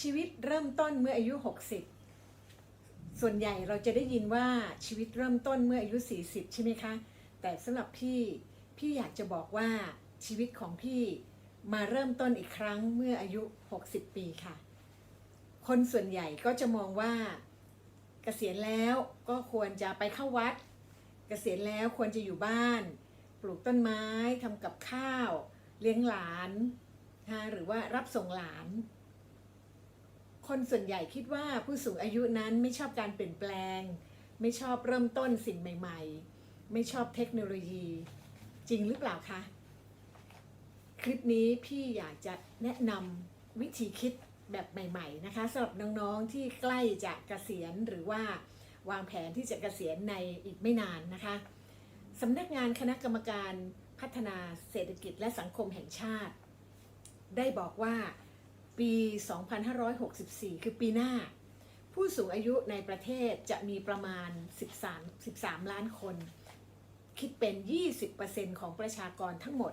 ชีวิตเริ่มต้นเมื่ออายุ 60 ส่วนใหญ่เราจะได้ยินว่าชีวิตเริ่มต้นเมื่ออายุ 40 ใช่ไหมคะ แต่สำหรับพี่พี่อยากจะบอกว่าชีวิตของพี่มาเริ่มต้นอีกครั้งเมื่ออายุ 60 ปีค่ะ คนส่วนใหญ่ก็จะมองว่า เกษียณแล้วก็ควรจะไปเข้าวัด เกษียณแล้วควรจะอยู่บ้าน ปลูกต้นไม้ทำกับข้าว เลี้ยงหลานนะหรือว่ารับส่งหลาน คนส่วนใหญ่คิดว่าผู้สูงอายุนั้นไม่ชอบการเปลี่ยนแปลง ไม่ชอบเริ่มต้นสิ่งใหม่ ๆ ไม่ชอบเทคโนโลยี จริงหรือเปล่าคะคลิปนี้พี่อยากจะแนะนำวิธีคิดแบบใหม่ ๆ นะคะสำหรับน้องๆที่ใกล้จะเกษียณหรือว่าวางแผนที่จะเกษียณในอีกไม่นานนะคะสำนักงานคณะกรรมการพัฒนาเศรษฐกิจและสังคมแห่งชาติ ได้บอกว่า ปี 2564 คือปีหน้า ผู้สูงอายุในประเทศจะมีประมาณ 13 13 ล้านคน คิดเป็น 20%ของประชากรทั้งหมด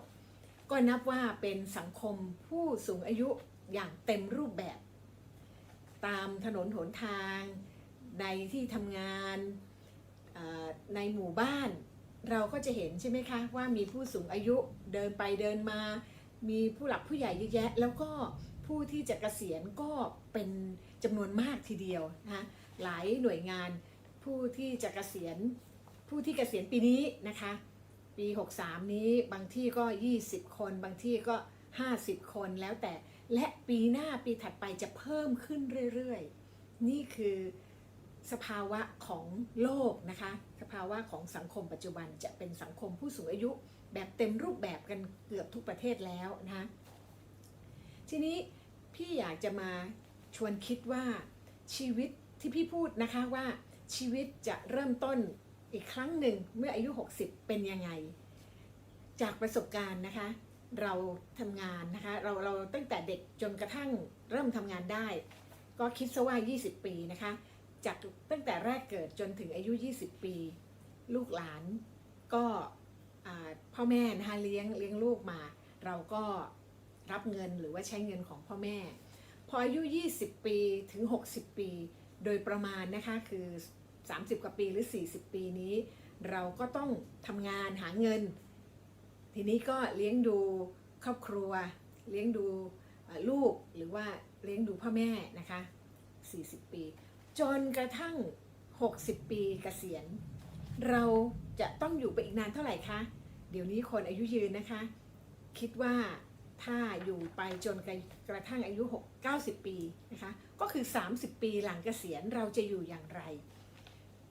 ก็นับว่าเป็นสังคมผู้สูงอายุอย่างเต็มรูปแบบ ตามถนนหนทาง ในที่ทำงานในหมู่บ้านเราก็จะเห็นใช่ไหมคะ ว่ามีผู้สูงอายุเดินไปเดินมา มีผู้หลักผู้ใหญ่เยอะแยะ แล้วก็ ผู้ที่จะเกษียณก็เป็นจำนวนมากทีเดียวนะคะหลายหน่วยงานผู้ที่จะเกษียณผู้ที่เกษียณปีนี้นะคะ ปี 63 นี้บางที่ก็ 20 คน บางที่ก็ 50 คนแล้วแต่และปีหน้าปีถัดไปจะเพิ่มขึ้นเรื่อยๆ นี่คือสภาวะของโลกนะคะ สภาวะของสังคมปัจจุบันจะเป็นสังคมผู้สูงอายุแบบเต็มรูปแบบกันเกือบทุกประเทศแล้วนะคะ ทีนี้พี่อยากจะมาชวนคิดว่าชีวิตที่พี่พูดนะคะว่าชีวิตจะเริ่มต้นอีกครั้งหนึ่งเมื่ออายุ 60 เป็นยังไง จากประสบการณ์นะคะ เราทำงานนะคะเราเราตั้งแต่เด็กจนกระทั่งเริ่มทำงานได้ ก็คิดซะว่า 20 ปีนะคะ จากตั้งแต่แรกเกิดจนถึงอายุ 20 ปี ลูกหลานก็พ่อแม่นะคะเลี้ยงเลี้ยงลูกมา เราก็ รับเงินหรือว่าใช้เงินของพ่อแม่ พออายุ 20 ปีถึง 60 ปี โดยประมาณนะคะคือ 30 กว่าปีหรือ 40 ปีนี้ เราก็ต้องทำงานหาเงิน ทีนี้ก็เลี้ยงดูครอบครัว เลี้ยงดูลูกหรือว่าเลี้ยงดูพ่อแม่นะคะ 40 ปี จนกระทั่ง 60 ปีเกษียณ เราจะต้องอยู่ไปอีกนานเท่าไหร่คะ เดี๋ยวนี้คนอายุยืนนะคะ คิดว่า ถ้าอยู่ไปจนกระทั่งอายุ 6 90 ปีนะคะ ก็คือ 30 ปีหลังเกษียณเราจะอยู่อย่างไร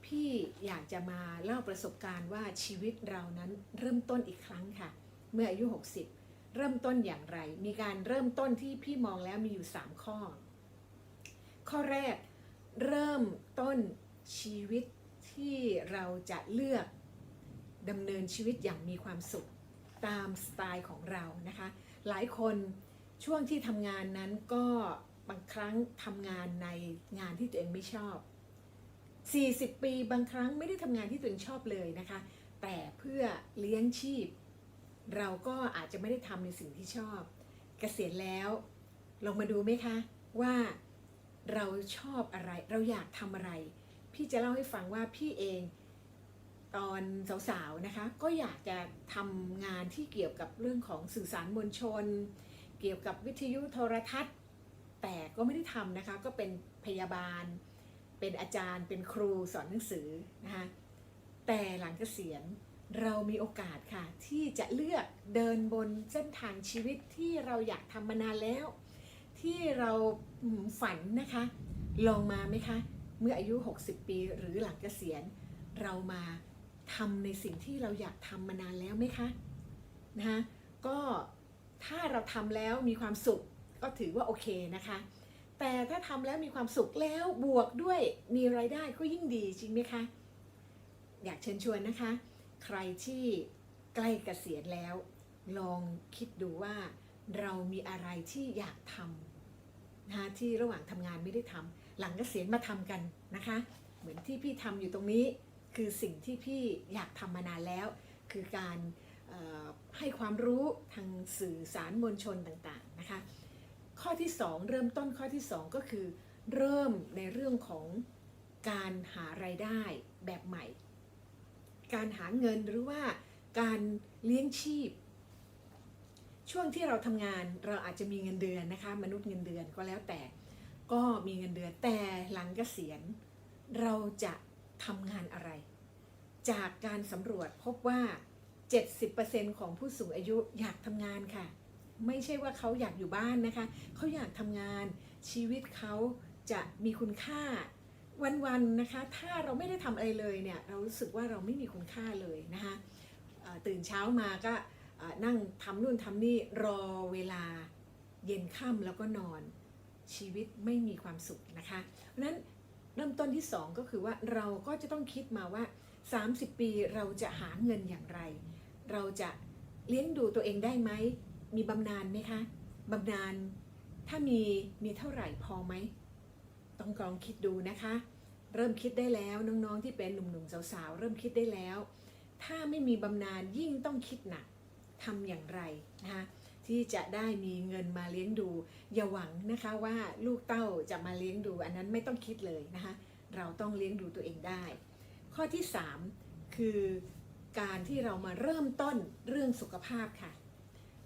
พี่อยากจะมาเล่าประสบการณ์ว่าชีวิตเรานั้นเริ่มต้นอีกครั้งค่ะ เมื่ออายุ 60 เริ่มต้นอย่างไร มีการเริ่มต้นที่พี่มองแล้วมีอยู่ 3 ข้อ ข้อแรกเริ่มต้นชีวิตที่เราจะเลือกดำเนินชีวิตอย่างมีความสุข ตามสไตล์ของเรานะคะ หลายคนช่วงที่ทำงานนั้นก็บางครั้งทำงานในงานที่ตัวเองไม่ชอบ 40 ปีบางครั้งไม่ได้ทำงานที่ตัวเองชอบเลยนะคะ แต่เพื่อเลี้ยงชีพ เราก็อาจจะไม่ได้ทำในสิ่งที่ชอบ เกษียณแล้วลองมาดูไหมคะว่าเราชอบอะไร เราอยากทำอะไร พี่จะเล่าให้ฟังว่าพี่เอง ตอนสาวๆนะคะก็อยากจะทำงานที่เกี่ยวกับเรื่องของสื่อสารมวลชน เกี่ยวกับวิทยุโทรทัศน์ แต่ก็ไม่ได้ทำนะคะก็เป็นพยาบาล เป็นอาจารย์ เป็นครูสอนหนังสือนะคะแต่หลังเกษียณเรามีโอกาสค่ะ ที่จะเลือกเดินบนเส้นทางชีวิตที่เราอยากทำมานานแล้ว ที่เราฝันนะคะ ลองมาไหมคะ เมื่ออายุ 60 ปีหรือหลังเกษียณเรามา ทำในสิ่งที่เราอยากทำมานานแล้วไหมคะนะคะก็ถ้าเราทำแล้วมีความสุขก็ถือว่าโอเคนะคะ แต่ถ้าทำแล้วมีความสุขแล้วบวกด้วยมีรายได้ก็ยิ่งดีจริงไหมคะ อยากเชิญชวนนะคะ ใครที่ใกล้เกษียณแล้ว ลองคิดดูว่าเรามีอะไรที่อยากทำนะคะที่ระหว่างทำงานไม่ได้ทำหลังเกษียณมาทำกันนะคะ เหมือนที่พี่ทำอยู่ตรงนี้ คือสิ่งที่พี่อยากทำมานานแล้ว คือการให้ความรู้ทางสื่อสารมวลชนต่างๆนะคะขข้อที่สองเริ่มต้นข้อที่สองก็คือ เริ่มในเรื่องของการหารายได้แบบใหม่ การหาเงินหรือว่าการเลี้ยงชีพ ช่วงที่เราทำงานเราอาจจะมีเงินเดือนนะคะ มนุษย์เงินเดือนก็แล้วแต่ก็มีเงินเดือนแต่หลังเกษียณ เราจะ ทำงานอะไร จากการสำรวจพบว่า 70%ของผู้สูงอายุอยากทำงานค่ะ ไม่ใช่ว่าเขาอยากอยู่บ้านนะคะ เขาอยากทำงาน ชีวิตเขาจะมีคุณค่าวัน ๆ นะคะ ถ้าเราไม่ได้ทำอะไรเลยเนี่ย เรารู้สึกว่าเราไม่มีคุณค่าเลยนะคะตื่นเช้ามาก็นั่งทำนู่นทำนี่รอเวลาเย็นค่ำแล้วก็นอนชีวิตไม่มีความสุขนะคะเพราะฉะนั้น เริ่มต้นที่ 2 ก็คือว่าเราก็จะต้องคิดมาว่า 30 ปีเราจะหาเงินอย่างไร เราจะเลี้ยงดูตัวเองได้ไหม มีบำนาญไหมคะบำนาญถ้ามีมีเท่าไหร่พอไหมต้องลองคิดดูนะคะ เริ่มคิดได้แล้วน้องๆที่เป็นหนุ่มๆสาวๆเริ่มคิดได้แล้ว ถ้าไม่มีบำนาญยิ่งต้องคิดหนักทำอย่างไรนะคะ ที่จะได้มีเงินมาเลี้ยงดู อย่าหวังนะคะว่าลูกเต้าจะมาเลี้ยงดู อันนั้นไม่ต้องคิดเลยนะคะเราต้องเลี้ยงดูตัวเองได้ ข้อที่ 3 คือการที่เรามาเริ่มต้นเรื่องสุขภาพค่ะ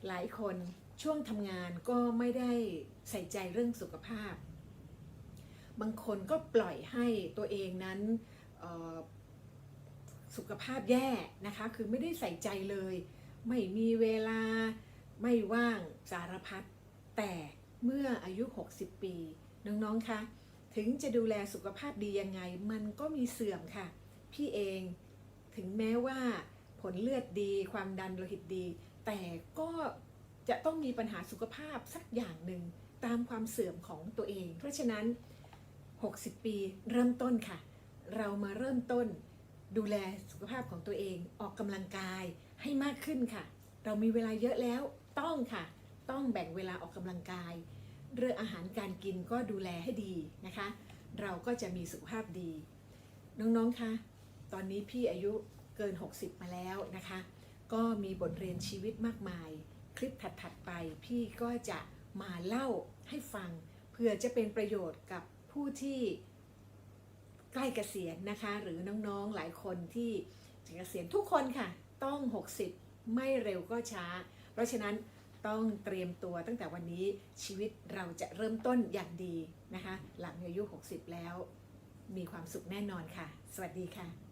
หลายคนช่วงทำงานก็ไม่ได้ใส่ใจเรื่องสุขภาพ บางคนก็ปล่อยให้ตัวเองนั้นสุขภาพแย่นะคะ คือไม่ได้ใส่ใจเลย ไม่มีเวลา ไม่ว่างสารพัดแต่เมื่ออายุ 60 ปี น้องๆคะถึงจะดูแลสุขภาพดียังไง มันก็มีเสื่อมค่ะ พี่เองถึงแม้ว่าผลเลือดดีความดันโลหิตดี แต่ก็จะต้องมีปัญหาสุขภาพสักอย่างหนึ่งตามความเสื่อมของตัวเอง เพราะฉะนั้น 60 ปีเริ่มต้นค่ะ เรามาเริ่มต้นดูแลสุขภาพของตัวเองออกกำลังกายให้มากขึ้นค่ะ เรามีเวลาเยอะแล้ว ต้องค่ะ ต้องแบ่งเวลาออกกำลังกาย เรื่องอาหารการกินก็ดูแลให้ดีนะคะ เราก็จะมีสุขภาพดี น้องๆคะตอนนี้พี่อายุเกิน 60 มาแล้วนะคะ ก็มีบทเรียนชีวิตมากมาย คลิปถัดๆไป พี่ก็จะมาเล่าให้ฟังเพื่อจะเป็นประโยชน์กับผู้ที่ใกล้เกษียณนะคะ หรือน้องๆหลายคนที่จะเกษียณทุกคนค่ะ ต้อง 60 ไม่เร็วก็ช้า เพราะฉะนั้นต้องเตรียมตัวตั้งแต่วันนี้ชีวิตเราจะเริ่มต้นอย่างดีนะคะ หลังอายุ 60 แล้ว มีความสุขแน่นอนค่ะ สวัสดีค่ะ